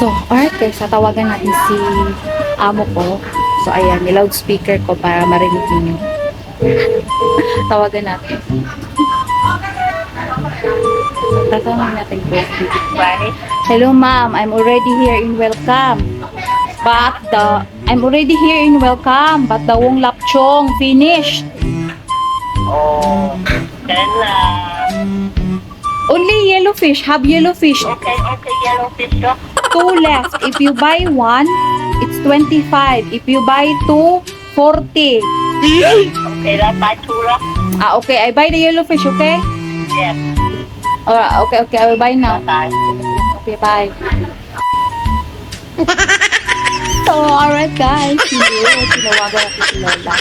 So, alright guys, tatawagan natin si amo ko. So, ayan, ni-loudspeaker ko para marinig niyo. Tawagan natin. Tatawagan natin po. Hello ma'am, I'm already here in welcome. But the, I'm already here in welcome, but the Wong Lap Chong finished. Oh, then uh, Only yellowfish, have yellowfish. Okay, okay, yellowfish, doctor. 2 left. If you buy 1, it's 25. If you buy 2, 40. Okay, I buy 2. Ah, okay. I buy the yellow fish, okay? Yes. Alright, okay, okay. I will buy now. Bye. Okay, bye. so, alright guys. Hindi, tinawagan natin si Lola.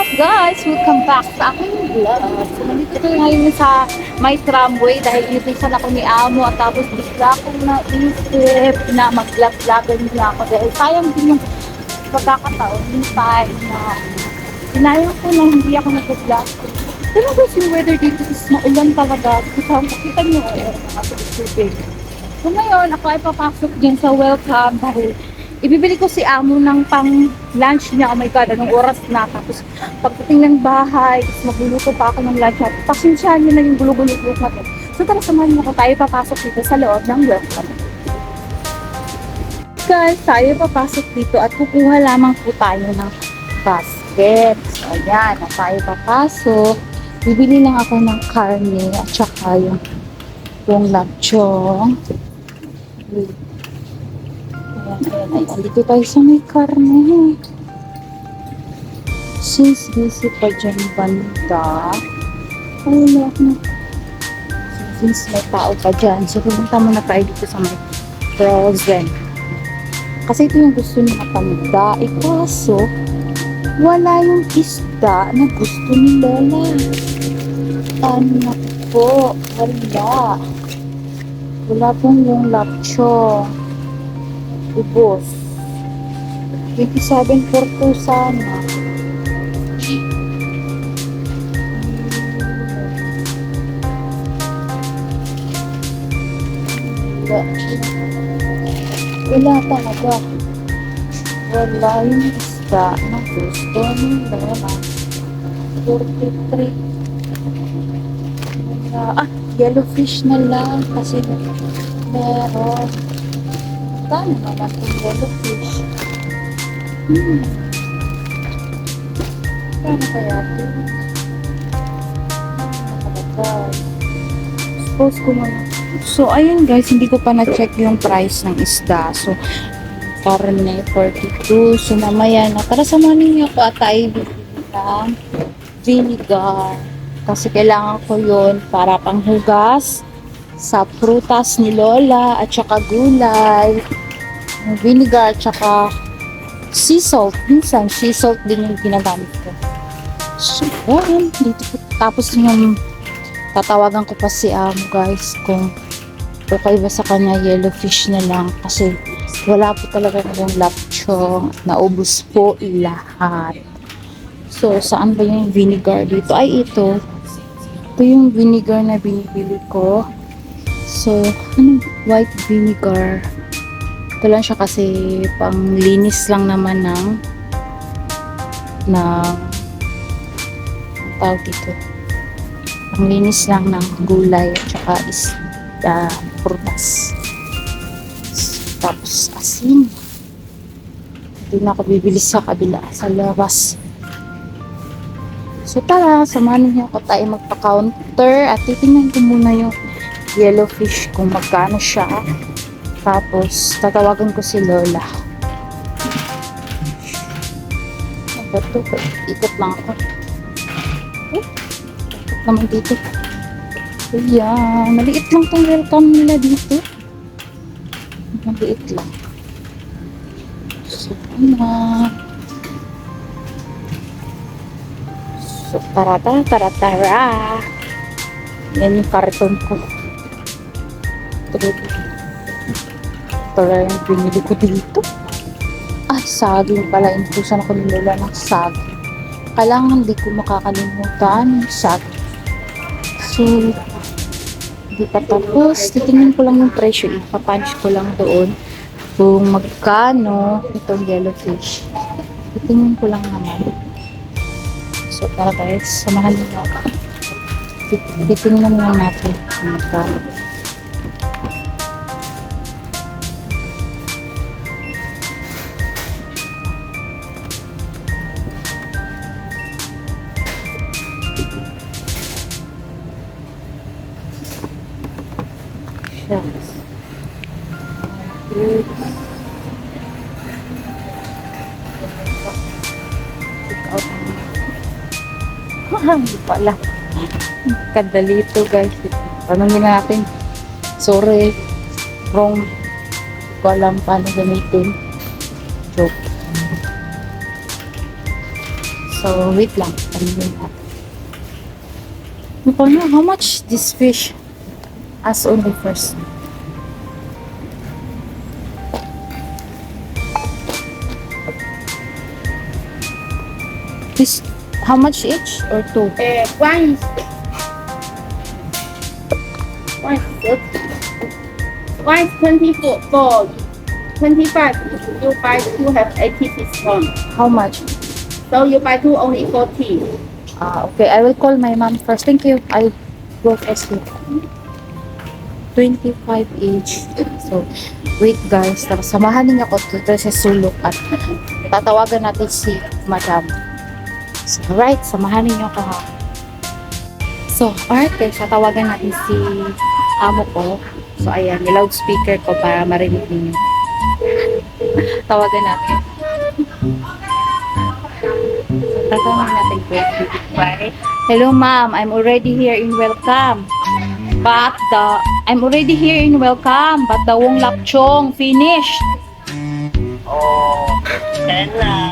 Up guys? Welcome back sa aking vlog. So, nandito ko ngayon sa my tramway dahil inipisan ako ni Amo at tapos bigla akong naisip na mag-vlog-vlogan niya ako dahil sayang din yung pagkakataon yung time na Sinayang ko na hindi ako nag-vlog. Pero guys, yung weather dito is maulan talaga. Kita, kita niyo eh, ako tubig. So ngayon, ako ay papasok din sa welcome dahil ibibili ko si Amo ng pang lunch niya. Oh my God, anong oras na. Tapos pagdating ng bahay, tapos magluluto pa ako ng lunch. At pasensyahan niyo na yung gulo-gulo. So tara, samahan niyo ko tayo papasok dito sa loob ng welcome. Guys, tayo papasok dito at kukuha lamang po tayo ng basket. So, ayan, na tayo papasok. Bibili lang ako ng karne at saka yung yung lapchong. Ayan, ayan, ayan. Dito tayo sa may karne. Since busy pa dyan banda, wala ako na. Since may tao pa dyan, so pumunta muna tayo dito sa may frozen. Kasi ito yung gusto ni Matanda. Eh kaso, wala yung isda na gusto ni Lola. Ano po? Wala. Wala pong yung lapcho. Ubos. 27 for 2 sana. Wala. Wala talaga. Wala yung isda na gusto ni Lola. 43. Wala. Ah, yellowfish na lang kasi meron. Kano naman yung yellowfish? Hmm. Kano kaya ito? Nakalagay. Suppose ko muna. So, ayun guys, hindi ko pa na-check yung price ng isda. So, karne 42. So, mamaya na. Tara, samahan niyo ako at tayo vinegar. Kasi kailangan ko yon para panghugas sa prutas ni Lola at saka gulay. Vinegar at saka sea salt. Minsan, sea salt din yung ginagamit ko. So, yan. Dito ko. Tapos yung tatawagan ko pa si Amo guys kung okay ba sa kanya yellowfish na lang kasi wala po talaga yung lapchong naubos po lahat so saan ba yung vinegar dito ay ito ito yung vinegar na binibili ko so ano white vinegar ito lang siya kasi pang linis lang naman ng ng tawag dito panglinis lang ng gulay at saka is uh, prutas. Tapos asin. Hindi na ako bibili sa kabila, sa labas. So tara, samahan niyo ako tayo magpa-counter at titingnan ko muna yung yellowfish kung magkano siya. Tapos tatawagan ko si Lola. Ano ito? Ikot lang ako. Oh, ikot naman dito. Ayan. Maliit lang tong welcome nila dito. Maliit lang. So, ayan. So, tara, tara, tara, tara. Yan yung karton ko. Ito, ito lang yung binili ko dito. Ay, saging pala. Inutusan ako ni Lola ng saging. Kailangan di ko makakalimutan yung saging. So, Hindi pa tapos. Titingnan ko lang yung presyo. Ipapunch ko lang doon. Kung magkano itong yellowfish. Titingnan ko lang naman. So, tara guys. Samahan niyo ako. Tit- Titingnan lang natin kung magkano. Hindi pala. Kadali ito guys. Tanongin natin. Sorry. Wrong. Hindi ko alam paano gamitin. Joke. So, wait lang. Tanongin natin. Ano how much this fish? As only first. How much each or two? Uh, one is one. One is twenty four four. Twenty five. If you buy two have eighty discount. How much? So you buy two only forty. Ah, okay. I will call my mom first. Thank you. I'll go first. with 25 each. So, wait guys. Samahan niyo ako dito sa sulok at tatawagan natin si madam. So, right. Samahan niyo ako ha. So, alright guys. Tatawagan natin si amo ko. So, ayan. Yung loudspeaker ko para marinig niyo. Tawagan natin. Tatanungin natin ko. Hello, ma'am. I'm already here in welcome. But the I'm already here in welcome. But the Wong Lap Chong finished. Oh, then, uh,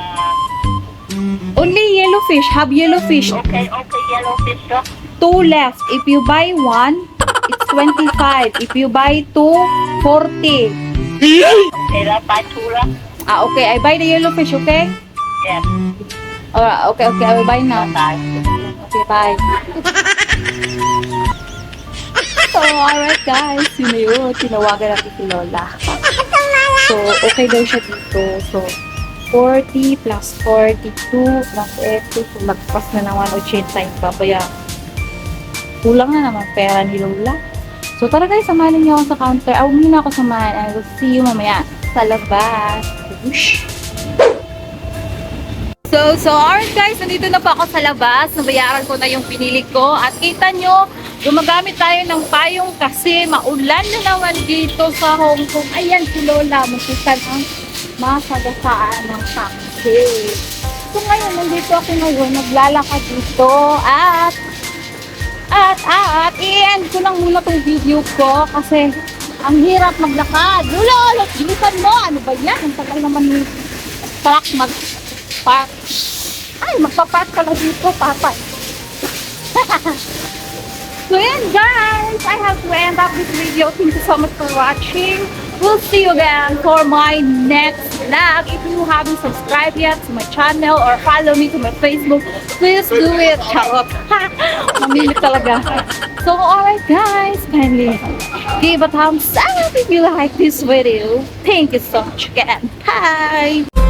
Only yellowfish. Have yellowfish. okay, okay, yellow fish, oh. Two left. If you buy one, it's 25. If you buy two, 40. Okay, lah, buy two lah. Ah, okay. I buy the yellowfish, okay? Yes, Uh, okay, okay. I will buy now. bye. Okay, bye. So, alright guys, yun na yun. Tinawagan natin si Lola. So, okay daw siya dito. So, 40 plus 42 plus eto. So, lagpas na naman 80 yung babaya. Kulang na naman pera ni Lola. So, tara guys, samahan niyo ako sa counter. Ah, huwag na ako samahan. I will see you mamaya sa labas. Whoosh! So, so, alright guys, nandito na po ako sa labas. Nabayaran ko na yung pinili ko. At kita nyo, gumagamit tayo ng payong kasi maulan na naman dito sa Hong Kong. Ayan si Lola, makita ng masagasaan ng taxi. So ngayon, nandito ako ngayon, naglalakad dito at at, at, i-end ko lang muna tong video ko kasi ang hirap maglakad. Lolo, bilisan mo! Ano ba yan? Ang tagal naman ni truck mag park. Ay, magpa-park pala dito, papa. so yan guys, I have to end up this video. Thank you so much for watching. We'll see you again for my next vlog. If you haven't subscribed yet to my channel or follow me to my Facebook, please do it. Charot. Mamili talaga. So alright guys, kindly give a thumbs up if you like this video. Thank you so much again. Bye!